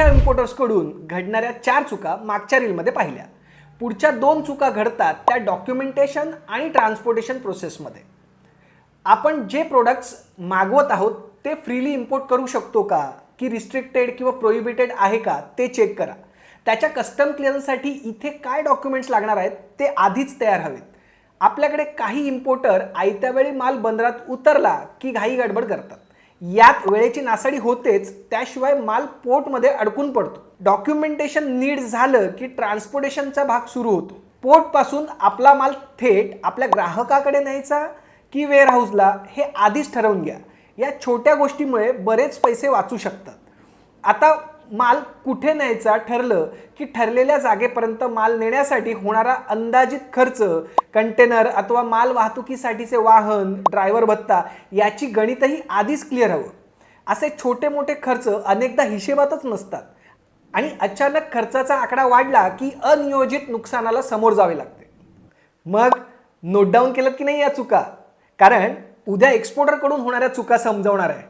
मोठ्या इम्पोर्टर्सकडून घडणाऱ्या चार चुका मागच्या रीलमध्ये पाहिल्या. पुढच्या दोन चुका घडतात त्या डॉक्युमेंटेशन आणि ट्रान्सपोर्टेशन प्रोसेसमध्ये आपण जे प्रोडक्ट्स मागवत आहोत ते फ्रीली इम्पोर्ट करू शकतो का? की रिस्ट्रिक्टेड किंवा प्रोहिबिटेड आहे का? ते चेक करा. त्याच्या कस्टम क्लिअरन्ससाठी इथे काय डॉक्युमेंट्स लागणार आहेत ते आधीच तयार हवेत. आपल्याकडे काही इम्पोर्टर आयत्या वेळी माल बंदरात उतरला की घाई गडबड करतात. यात वेळेची नासाडी होतेच त्याशिवाय माल पोर्टमध्ये अडकून पडतो. डॉक्युमेंटेशन नीड झालं की ट्रान्सपोर्टेशनचा भाग सुरू होतो. पोर्टपासून आपला माल थेट आपल्या ग्राहकाकडे न्यायचा की वेअरहाऊसला हे आधीच ठरवून घ्या. या छोट्या गोष्टीमुळे बरेच पैसे वाचू शकतात. आता माल कुठे न्यायचा ठरलं की ठरलेल्या जागेपर्यंत माल नेण्यासाठी होणारा अंदाजित खर्च कंटेनर अथवा माल वाहतुकीसाठीचे वाहन ड्रायव्हर भत्ता याची गणितही आधीच क्लिअर हवं. असे छोटे मोठे खर्च अनेकदा हिशेबातच नसतात आणि अचानक खर्चाचा आकडा वाढला की अनियोजित नुकसानाला समोर जावे लागते. मग नोट डाऊन केलं की नाही या चुका? कारण उद्या एक्सपोर्टरकडून होणाऱ्या चुका समजवणार आहे.